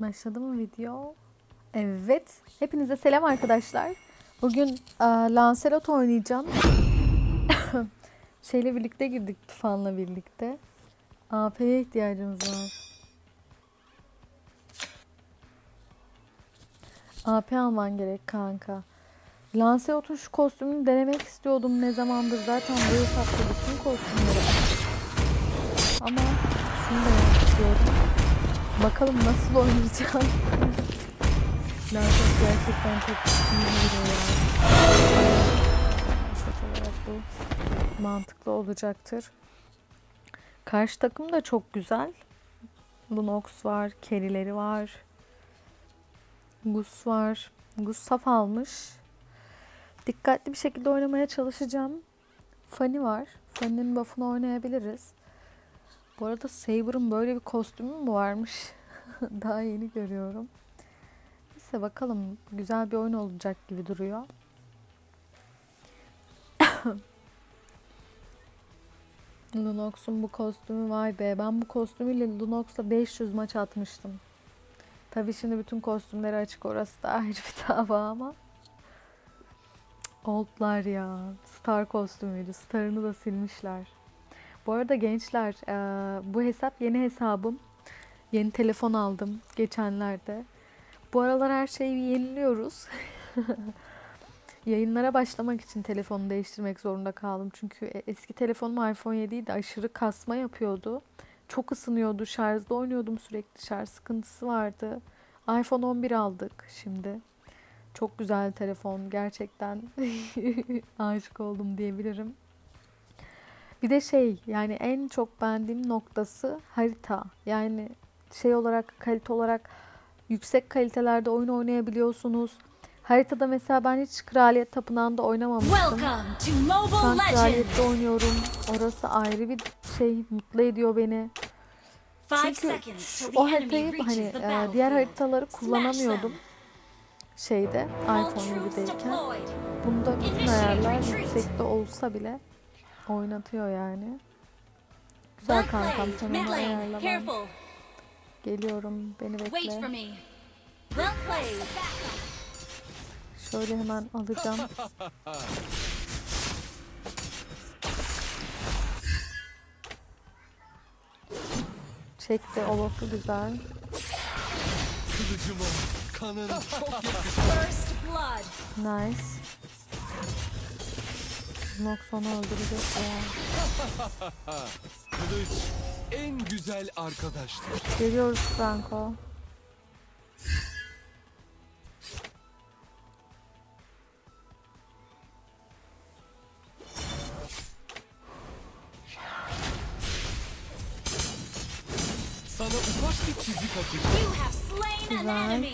Başladı mı video? Evet. Hepinize selam arkadaşlar. Bugün e, Lancelot oynayacağım. Şeyle birlikte girdik Tufan'la birlikte. AP'ye ihtiyacımız var. AP alman gerek kanka. Lancelot'un şu kostümünü denemek istiyordum ne zamandır. Zaten bu hesapta bütün kostümleri. Ama şunu denemek istiyorum. Bakalım nasıl oynayacağım. Lanet gerçekten çok iyi bir ya. Olarak bu mantıklı olacaktır. Karşı takım da çok güzel. Lunox var, Kerileri var. Gus var. Gus saf almış. Dikkatli bir şekilde oynamaya çalışacağım. Fanny var. Fanny'nin buff'ını oynayabiliriz. Bu arada Saber'ın böyle bir kostümü mü varmış? Daha yeni görüyorum. Neyse bakalım. Güzel bir oyun olacak gibi duruyor. Lunox'un bu kostümü vay be. Ben bu kostümüyle Lunox'la 500 maç atmıştım. Tabii şimdi bütün kostümleri açık orası da ayrı bir dava ama. Oldlar ya. Star kostümüydü. Star'ını da silmişler. Bu arada gençler eee, bu hesap yeni hesabım. Yeni telefon aldım geçenlerde. Bu aralar her şeyi yeniliyoruz. Yayınlara başlamak için telefonu değiştirmek zorunda kaldım. Çünkü e- eski telefonum iPhone 7 idi. Aşırı kasma yapıyordu. Çok ısınıyordu. Şarjda oynuyordum sürekli. Şarj sıkıntısı vardı. iPhone 11 aldık şimdi. Çok güzel telefon. Gerçekten aşık oldum diyebilirim. Bir de şey yani en çok beğendiğim noktası harita. Yani şey olarak kalite olarak yüksek kalitelerde oyun oynayabiliyorsunuz. Haritada mesela ben hiç Kraliyet Tapınağı'nda oynamamıştım. Şu an! Kraliyet'te oynuyorum. Orası ayrı bir şey mutlu ediyor beni. Çünkü o haritayı hani e, diğer haritaları kullanamıyordum şeyde iPhone troops 7'deyken. deployed. Bunda bütün ayarlar yüksekte olsa bile oynatıyor yani. Güzel kankam sen onu. Geliyorum beni bekle. Şöyle hemen alacağım. Çekti Olaf'ı güzel. Kılıcıma kanın çok yakışır. First blood. Nice. Nox onu öldürecek ya. Kılıç en güzel arkadaştır. Geliyoruz Franco. Sana ufak bir çizik atacağım. You have slain an Güzel. enemy.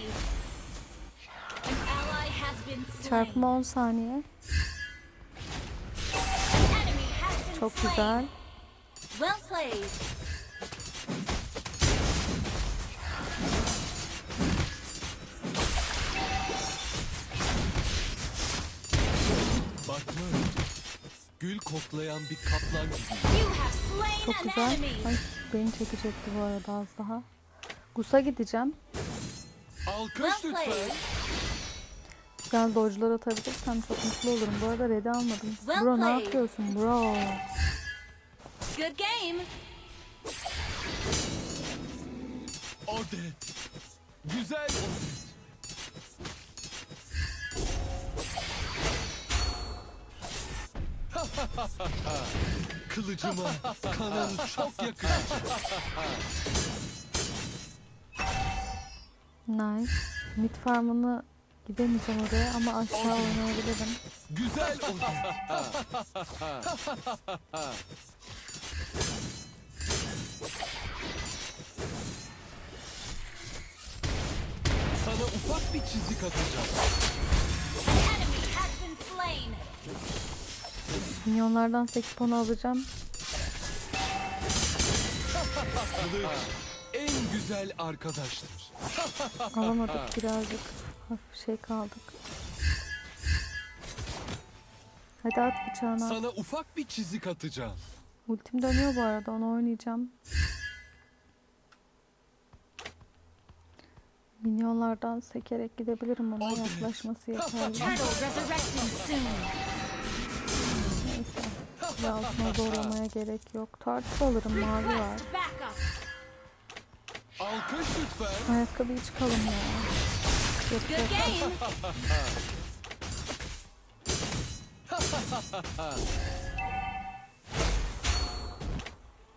An ally has been slain. Çarpma 10 saniye. Çok güzel. Well played. Bakma. Gül koklayan bir kaplan gibi. You have slain Çok güzel. Ay beni çekecekti bu arada az daha. Gus'a gideceğim. Alkış Well lütfen. Güzel dodge'lar atabilirsem çok mutlu olurum. Bu arada red'i almadım. Well Bro ne yapıyorsun bro? Good game. Odet. Güzel Odet. Kılıcıma kanın çok yakışır. Nice. Mid farmını gidemeyeceğim oraya ama aşağı oynayabilirim. Güzel. Sana ufak bir çizik atacağım. Minyonlardan sekiponu alacağım. Kılıç en güzel arkadaştır. Alamadık birazcık. Hafif şey kaldık. Hadi at bıçağını at. Sana ufak bir çizik atacağım. Ultim dönüyor bu arada onu oynayacağım. Minyonlardan sekerek gidebilirim ona yaklaşması yeterli. Neyse. Altına zorlamaya gerek yok. Tartı alırım mavi var. Ayakkabıyı çıkalım ya. Good game.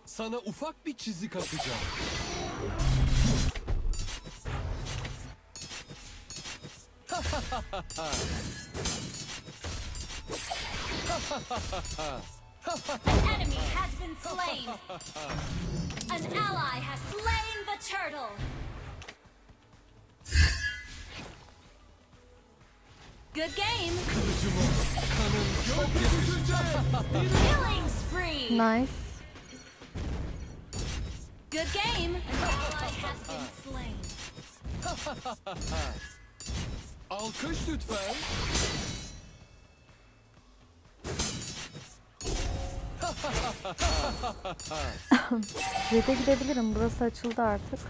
Sana ufak bir çizik atacağım. An enemy has been slain. An ally has slain the turtle. Good game. Killing spree. Nice. Good game. Alkış lütfen. Red'e gidebilirim. Burası açıldı artık.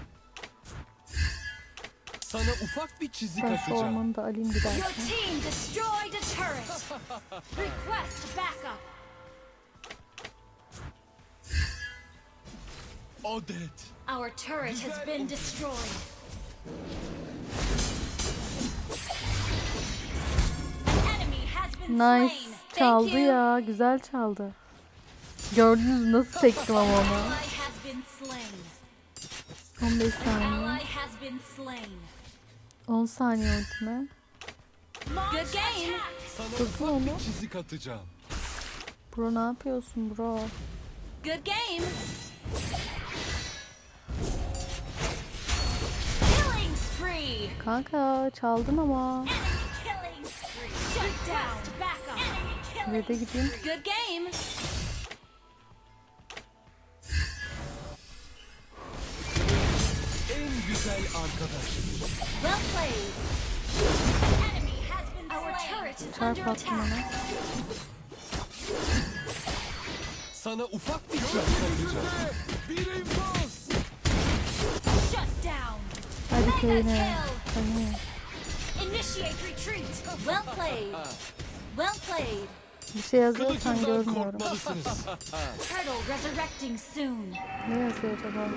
Sana ufak bir çizik Ben şu atacağım. ormanı da alayım Your giderken. team destroyed a turret. Request backup. Odet. Our turret has been destroyed. An enemy has been Nice. slain. Thank Çaldı you. ya. Güzel çaldı. Gördünüz mü nasıl sektim ama An onu. ally has been slain. 15 An saniye. ally has been slain. 10 saniye ultime. Sana onu. çizik atacağım. Bro ne yapıyorsun bro? Good game. Killing spree. Kanka çaldın ama. Enemy killing spree. Shut down. Backup. Enemy Red'e killing. gideyim. Good game. En güzel arkadaş. Well played. An enemy has been Our turret is under Çarp attım attack. ona. Sana ufak bir çizik atacağım. Bir infaz. Shut down. Hadi köyüne. Hani. Initiate retreat. Well played. Well played. Bir şey yazıyorsan Kılıcımdan görmüyorum. korkmalısınız. Turtle resurrecting soon. Ne yazıyor acaba?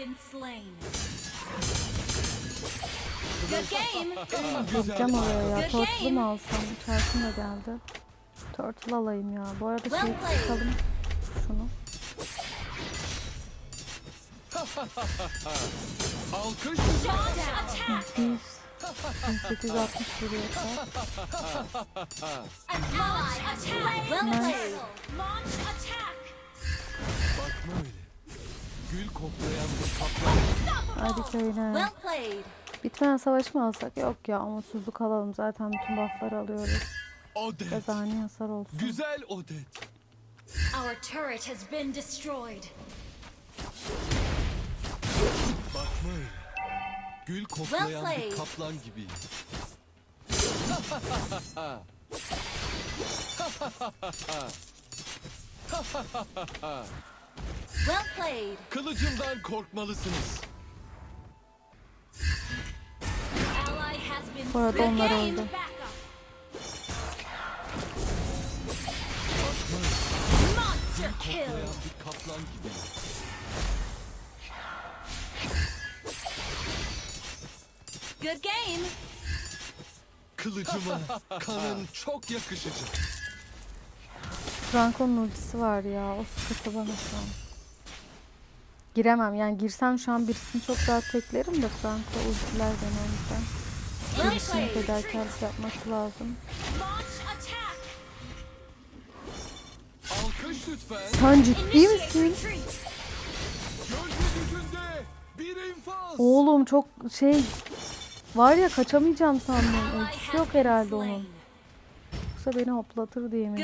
Been slain. Good game. Gideceğim oraya ya. Game. mu alsam? Çarpım da geldi. Turtle alayım ya. Bu arada Well şey played. çıkalım. Şunu. Alkış Shut lütfen. down. Attack. 100. 1860 vuruyor. An ally attack. Well played. Launch attack. Gül koklayan bir kaplan. Hadi köyüne. Well played. Bitmeyen savaş mı alsak? Yok ya umutsuzluk alalım. Zaten bütün buffları alıyoruz. Odet. Biraz ani hasar olsun. Güzel Odet. Our turret has been destroyed. Bakma öyle. Gül koklayan bir played. kaplan gibiyim. Well played. Kılıcımdan korkmalısınız. Bu arada Good onlar game. öldü. Good game. Kılıcıma kanın çok yakışacak. Franco'nun ultisi var ya. O sıkıntı bana şu an. Giremem. Yani girsem şu an birisini çok rahat teklerim de Franco ultiler genelde. Well Birisinin fedakarlık yapması lazım. Sen ciddi misin? Oğlum çok şey var ya kaçamayacağım sandım. Ultisi yok herhalde onun. Yoksa beni hoplatır diye yemin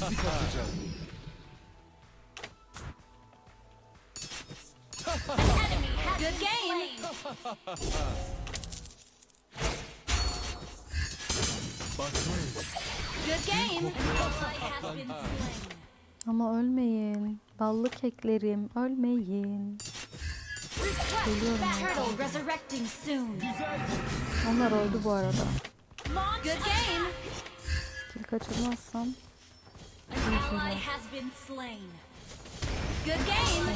çizik atacağım. Good game. Bakma öyle. Good game. An ally has been slain. Ama ölmeyin. Ballı keklerim ölmeyin. Geliyorum. Onlar öldü bu arada. Good game. Kill kaçırmazsam. Ally has been slain. Good game.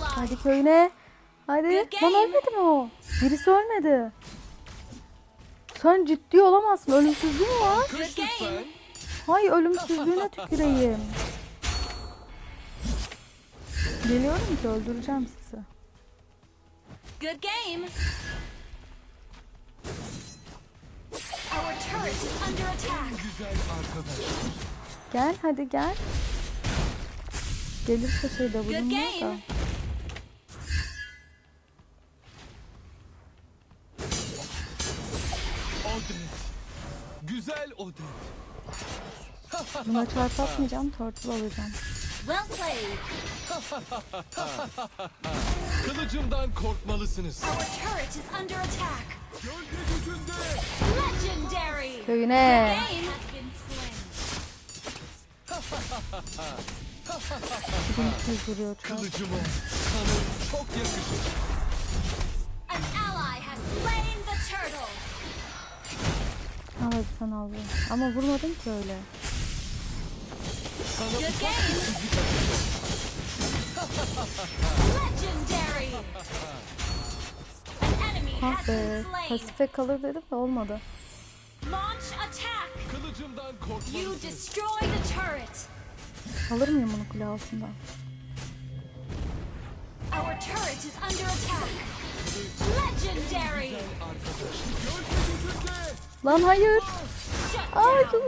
Hadi köyüne. Hadi. Lan ölmedi mi o? Birisi ölmedi. Sen ciddi olamazsın. Ölümsüzlüğü mü var? Hay ölümsüzlüğüne tüküreyim. Geliyorum ki öldüreceğim sizi. Good game. Gel hadi gel. Gelirse şey de bulunmuyor da. Güzel Odret. Buna çarp atmayacağım. Turtle alacağım. Well played. Kılıcımdan korkmalısınız. Our turret is under attack. Gölge gücünde. Legendary. Köyüne. Çok. Kılıcıma kanım çok yakışır. An ally has slain the turtle. Al hadi sen al bunu. Ama vurmadım ki öyle. Sana Good game. Legendary. Ah be. Pasife kalır dedim de olmadı. Alır mıyım bunu kule altından? Our turret is under attack. Legendary. Lan hayır. Ay dur.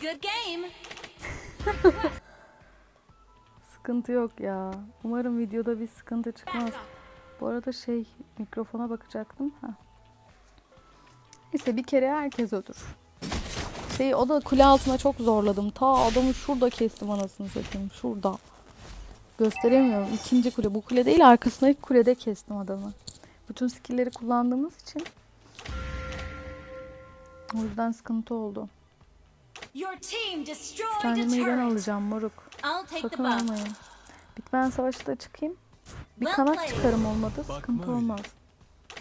Good game. Sıkıntı yok ya. Umarım videoda bir sıkıntı çıkmaz. Bu arada şey mikrofona bakacaktım. Ha. Neyse bir kere herkes ölür. Şey o da kule altına çok zorladım. Ta adamı şurada kestim anasını satayım. Şurada. Gösteremiyorum. İkinci kule. Bu kule değil arkasındaki kulede kestim adamı. Bütün skill'leri kullandığımız için. O yüzden sıkıntı oldu. Ben turret. alacağım moruk. Sakın almayın. Bitmen savaşı da çıkayım. Bir kanat çıkarım olmadı. Sıkıntı olmaz.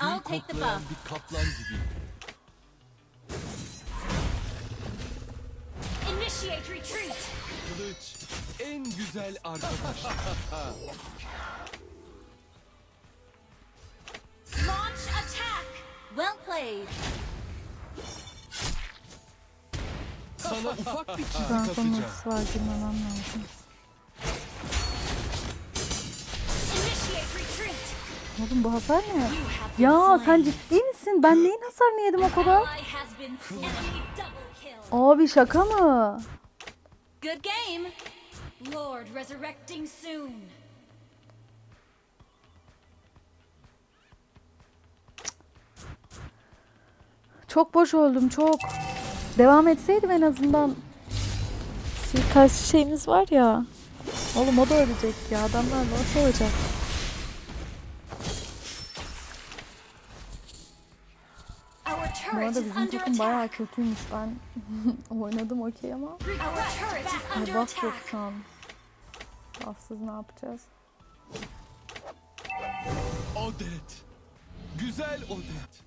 I'll Gül take the koklayan buff. bir kaplan gibiyim. Initiate retreat. Kılıç en güzel arkadaş. Launch attack. Well played. Sana ufak bir çizik Ben atacağım. konusu var girmemem lazım. Oğlum bu hasar ne? Ya sen ciddi misin? Ben neyin hasarını yedim o kadar? Abi şaka mı? Good game. Lord resurrecting soon. Çok boş öldüm çok. Devam etseydim en azından. Karşı şeyimiz var ya. Oğlum o da ölecek ya. Adamlar nasıl olacak? Bu arada bizim takım bayağı kötüymüş. Ben oynadım okey ama. Under buff yok şu an. Buffsız ne yapacağız? Odret. Güzel Odret.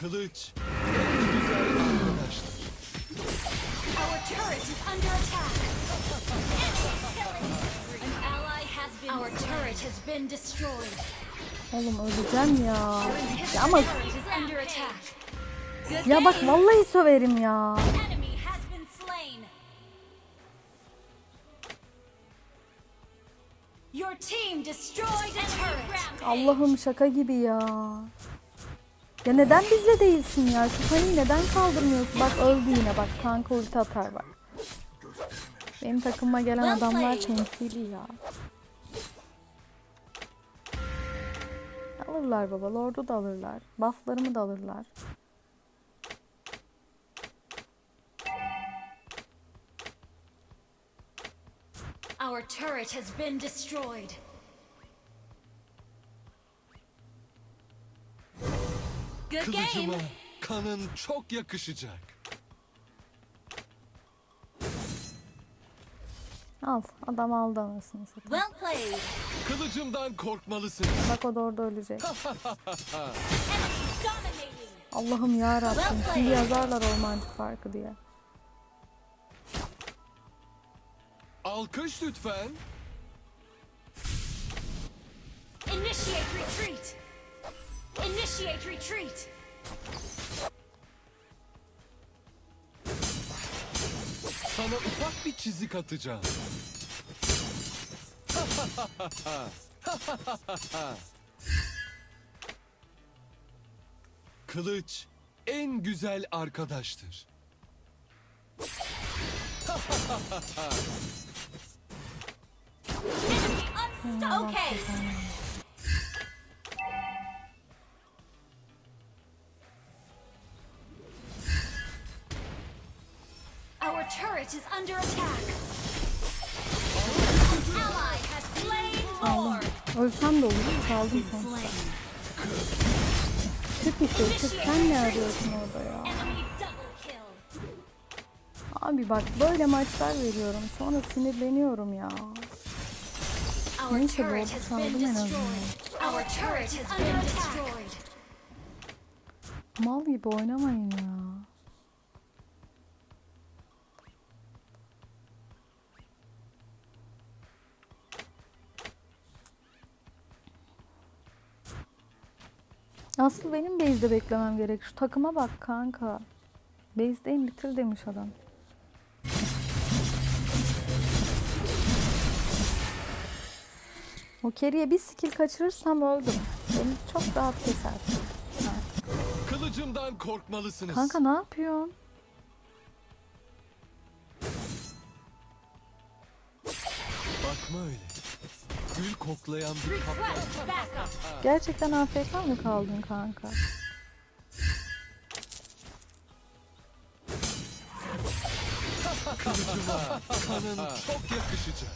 Kılıç güzel arkadaştır. Our turret is under attack. Our turret has been destroyed. Oğlum öleceğim ya. Ya ama ya bak vallahi söverim ya. Allah'ım şaka gibi ya. Ya neden bizle değilsin ya? Şu paniği neden kaldırmıyorsun? Bak öldü yine bak kanka ulti atar bak. Benim takıma gelen adamlar temsili ya. Alırlar baba. Lord'u da alırlar. Buff'larımı da alırlar. Our turret has been destroyed. Good Kılıcıma game. kanın çok yakışacak. Al. Adam aldı anasını satayım. Well played. Kılıcımdan korkmalısınız. Bak o da orada ölecek. Allah'ım ya Rabbim. Şimdi yazarlar ormancı farkı diye. Alkış lütfen. Initiate retreat. Initiate retreat. Sana ufak bir çizik atacağım. Kılıç en güzel arkadaştır. Okay. Turret is under attack. Ally has slain Lord. Ölsem de olur. Çaldım son. Slain. Çık işte çık. Sen ne arıyorsun orada ya? Enemy double kill. Abi bak böyle maçlar veriyorum. Sonra sinirleniyorum ya. Our Neyse, turret doğru has en azından. destroyed. Our turret has been destroyed. Mal gibi oynamayın ya. Asıl benim base'de beklemem gerek. Şu takıma bak kanka. Base'deyim bitir demiş adam. O keriye bir skill kaçırırsam öldüm. Beni çok rahat keser. Kılıcımdan korkmalısınız. Kanka ne yapıyorsun? Bakma öyle. Gül koklayan bir kaplan. Gerçekten AFK mı kaldın kanka? Kılıcıma kanın çok yakışacak.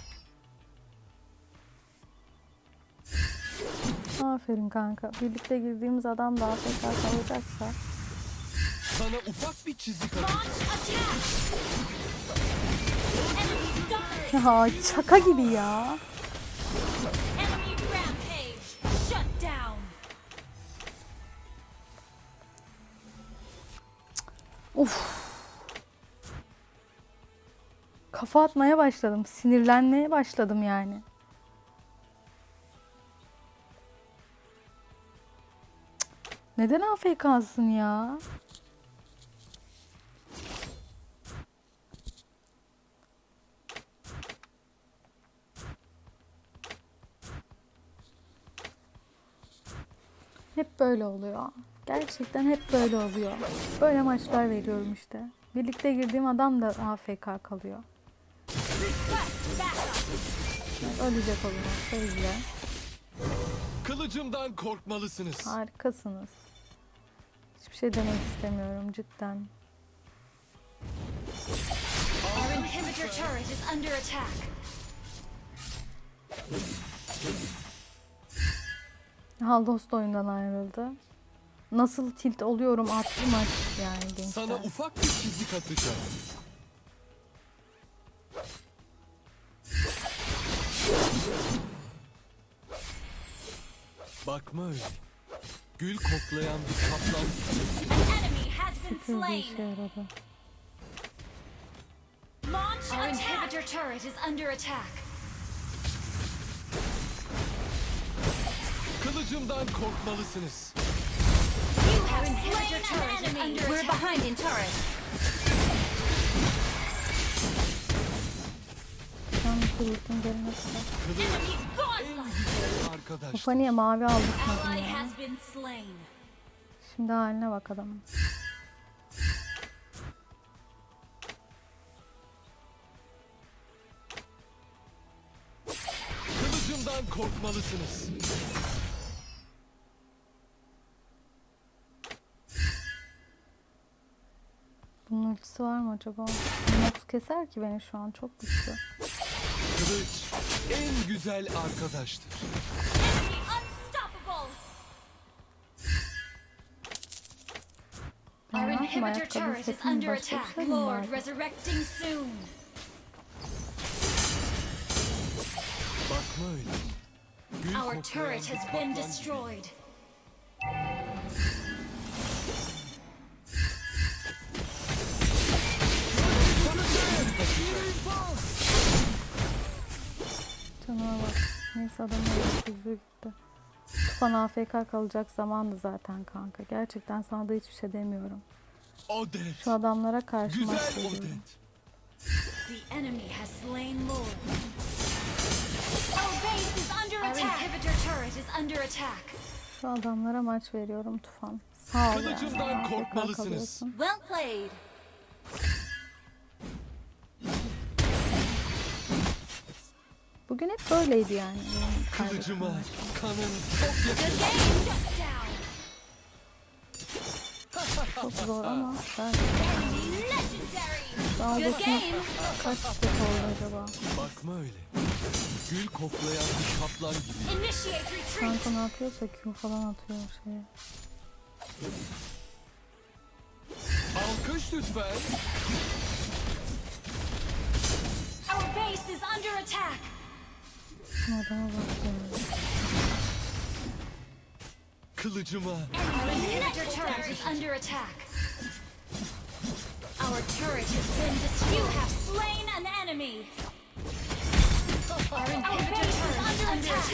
Aferin kanka. Birlikte girdiğimiz adam da AFK kalacaksa. Sana ufak bir çizik atacağım. Ya şaka gibi ya. Uf. Kafa atmaya başladım. Sinirlenmeye başladım yani. Neden AFK'sın ya? Hep böyle oluyor. Gerçekten hep böyle oluyor. Böyle maçlar veriyorum işte. Birlikte girdiğim adam da AFK kalıyor. Ölecek o zaman. Seyirciler. Kılıcımdan korkmalısınız. Harikasınız. Hiçbir şey demek istemiyorum cidden. Our inhibitor turret is under attack. Haldos da oyundan ayrıldı. Nasıl tilt oluyorum attı maç yani gençler. Sana ufak bir çizik atacağım. Bakma öyle. Gül koklayan bir kaplan. Şükür bir işe yaradı. Our inhibitor turret is under attack. Kılıcımdan korkmalısınız. Enemy. We're behind in turret. Tam kılıçın gelene kadar. Enemy En gauntlet. güzel arkadaş. Kafa niye mavi aldırtmadın Ally ya? has been slain. Şimdi haline bak adamın. Kılıcımdan korkmalısınız. Ultisi var mı acaba? Nox keser ki beni şu an çok güçlü. Kılıç en güzel arkadaştır. Our inhibitor turret is under attack. Lord, resurrecting soon. Bakma öyle. Gül Our turret has been destroyed. Adamın yüzü gitti. Tufan AFK kalacak zamandı zaten kanka. Gerçekten sana da hiçbir şey demiyorum. Odet. Şu adamlara karşı maç veriyorum. Odet. The enemy has slain Lord. Our base is under attack. Our inhibitor turret is under attack. Şu adamlara maç veriyorum Tufan. Sağ ol yani. Kılıcımdan AFK korkmalısınız. kalıyorsun. Well played. Bugün hep böyleydi yani. Kılıcıma kanın çok yakın. Çok zor ama ben daha game. kaç step oldu acaba? Bakma öyle. Gül koklayan bir kaplan gibi. Kanka ne yapıyorsa Q falan atıyor şeye. Alkış lütfen. Our base is under attack. Şu adama bakıyorum. Kılıcıma Our turret is under attack. Our turret has been destroyed. You have slain an enemy. Our inhibitor turret is under attack.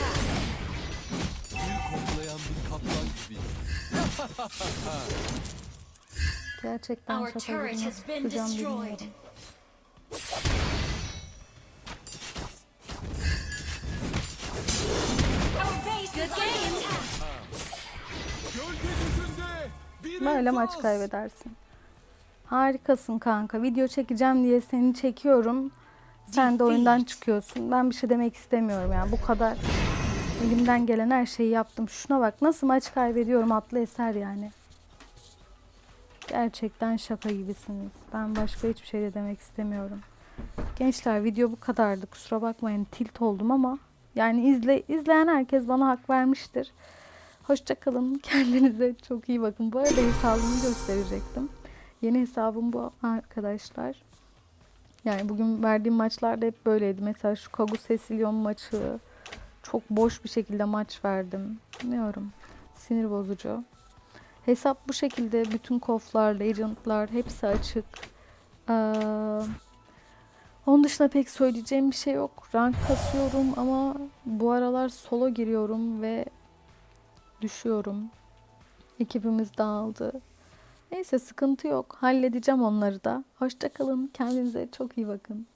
gül koklayan bir kaplan gibi. Gerçekten Our turret has been destroyed. Böyle maç kaybedersin. Harikasın kanka. Video çekeceğim diye seni çekiyorum. Sen de oyundan çıkıyorsun. Ben bir şey demek istemiyorum yani. Bu kadar elimden gelen her şeyi yaptım. Şuna bak nasıl maç kaybediyorum atlı eser yani. Gerçekten şaka gibisiniz. Ben başka hiçbir şey de demek istemiyorum. Gençler video bu kadardı. Kusura bakmayın tilt oldum ama yani izle, izleyen herkes bana hak vermiştir. Hoşça kalın. Kendinize çok iyi bakın. Bu arada hesabımı gösterecektim. Yeni hesabım bu arkadaşlar. Yani bugün verdiğim maçlarda hep böyleydi. Mesela şu Kagu Cecilion maçı. Çok boş bir şekilde maç verdim. Bilmiyorum. Sinir bozucu. Hesap bu şekilde. Bütün koflar, legendlar hepsi açık. Ee, onun dışında pek söyleyeceğim bir şey yok. Rank kasıyorum ama bu aralar solo giriyorum ve düşüyorum. Ekibimiz dağıldı. Neyse sıkıntı yok. Halledeceğim onları da. Hoşça kalın. Kendinize çok iyi bakın.